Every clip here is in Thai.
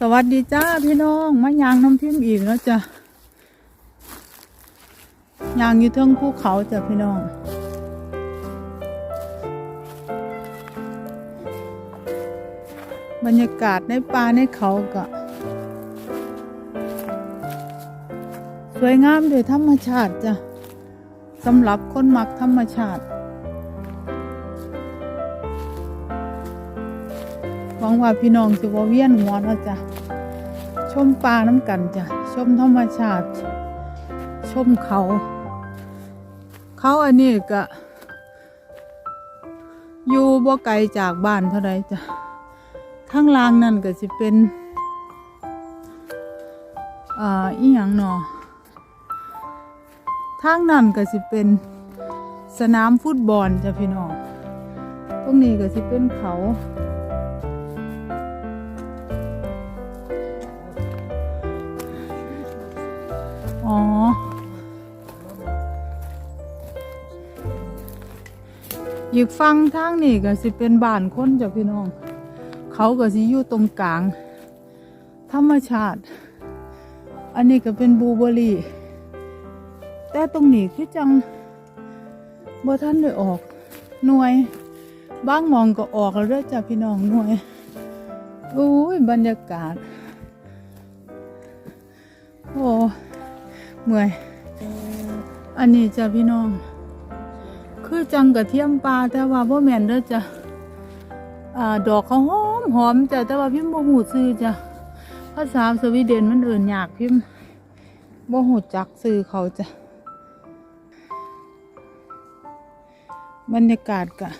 สวัสดีจ้าพี่น้องมายางน้ำทิมอีกแล้วจ้ะยางอยู่เทิงภูเขาจ้ะพี่น้องบรรยากาศในป่าในเขาก็ สวยงามโดยธรรมชาติจ้ะสำหรับคนมักธรรมชาติ วังว่าพี่น้องสิบเวียนหัวเนาะจ้ะชมป่าน้ำกันจ้ะชมธรรมชาติ ชมเขา เขาอันนี้ก็อยู่บ่ไกลจากบ้านเท่าไรจ้ะข้างล่างนั่นก็สิเป็นอ่าอีหยังเนาะทางนั่นก็สิเป็นสนามฟุตบอลจ้ะพี่น้อง ตรงนี้ก็สิเป็นเขา อ๋อ อีกฟังทางนี่ก็สิเป็นบ้านคนจ้ะพี่น้อง เขาก็สิอยู่ตรงกลาง ธรรมชาติ อันนี้ก็เป็นบูเบอรี่ แต่ตรงนี้คือจังบ่ท่านได้ออกหน่วย บ้างมองก็ออกแล้วจ้ะพี่น้องหน่วยโอ้ยบรรยากาศ โอ้ เมื่อย อันนี้จ้ะพี่น้อง คือจังกระเทียมปลาแต่ว่าบ่แม่นเด้อจ้ะอ่าดอกเขาหอมหอมจ้ะแต่ว่าพิมพ์บ่หูซื้อจ้ะภาษาสวีเดนมันเอื่นยากพิมพ์บ่หูจักซื้อเขาจ้ะบรรยากาศกะ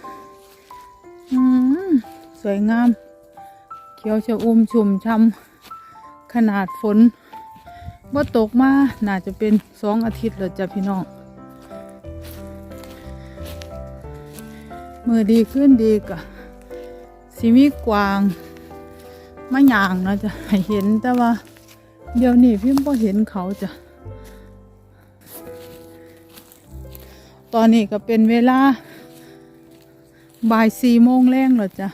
อืมสวยงาม เขียวชะอุ่มชุ่มช่ำขนาดฝน ว่าตกมาน่าจะเป็นสองอาทิตย์แล้วจ้ะพี่น้องมือดีขึ้นดีกะสิมีกวางมาย่างนะจะเห็นแต่ว่า เดี๋ยวนี้พี่พ่เห็นเขาจ้ะตอนนี้ก็เป็นเวลาบ่ายสี่โมงแรงแล้วจ้ะ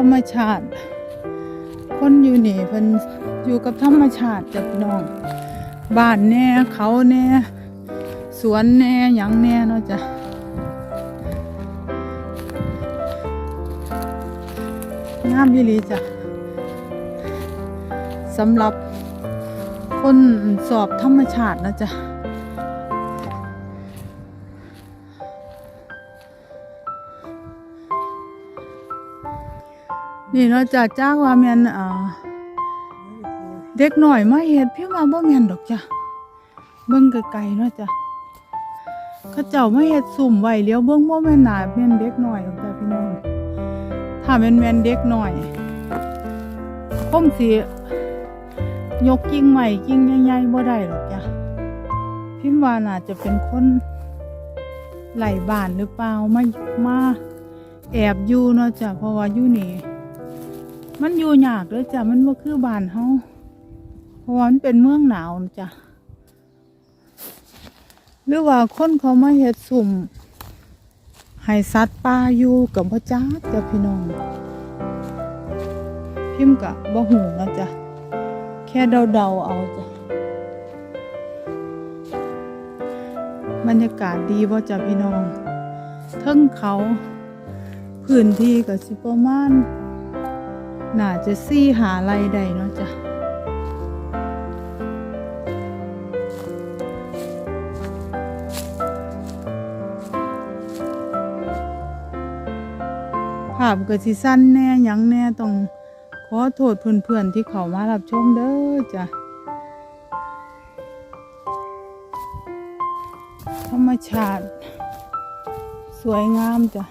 รรมชาติ คนอยู่นี่เพิ่นอยู่กับธรรมชาติจ้ะน้อง บ้านแน่เขาแน่สวนแน่หยังแน่เนาะจ้ะงามยี่ลีจ้ะสำหรับคนสอบธรรมชาตินะจ๊ะ นี่เนาะจ้ะจ้างว่าแม่นอ่าเด็กหน่อยมาเฮ็ดพี่ว่าบ่แม่นดอกจ้ะเบิ่งไกลๆเนาะจ้ะเขาเจ้ามาเฮ็ดสุ่มไว้เลี้ยวเบิ่งบ่แม่นหนาแม่นเด็กหน่อยดอกจ้ะพี่น้องถ้าแม่นแม่นเด็กหน่อยคงสิยกกิ่งใหม่กิ่งใหญ่ๆบ่ได้ดอกจ้ะพิมพ์ว่าน่าจะเป็นคนไหลบ้านหรือเปล่ามามาแอบอยู่เนาะจ้ะเพราะว่าอยู่นี่ มันอยู่ยากเลยจ้ะ มันบ่คือบ้านเฮาเพราะว่ามันเป็นเมืองหนาวจ้ะ หรือว่าคนเขามาเฮ็ดสุ่มให้สัตว์ป่าอยู่กับพ่อจ้าจ้ะพี่น้อง พิมพ์กะบ่หูนะจ้ะ แค่เดาๆเอาจ้ะ บรรยากาศดีบ่จ้ะพี่น้องเทิงเขาพื้นที่ก็สิประมาณ น่าจะซี่หาไรใดเนาะจ้ะภาพก็สิสั้นแน่ยังแน่ต้องขอโทษเพื่อนๆที่เขามารับชมเด้อจ้ะธรรมชาติ สวยงามจ้ะ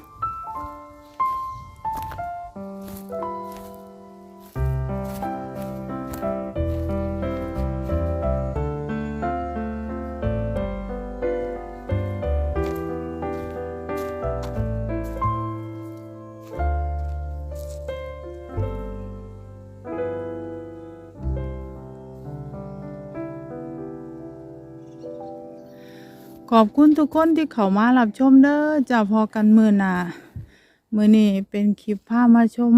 ขอบคุณทุกคนที่เข้ามารับชมเด้อจ้าพอกันมือหนามือนี้เป็นคลิปพาพมาชม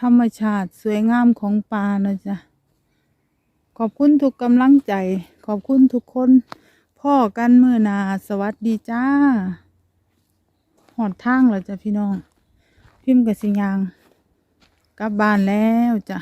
ธรรมชาติสวยงามของป่านะจ๊ะขอบคุณทุกกำลังใจ ขอบคุณทุกคนพ่อกันมือนาสวัสดีจ้าหอดทางแล้วจ้ะพี่น้อง พิมพ์กับสิยาง กลับบ้านแล้วจ้ะ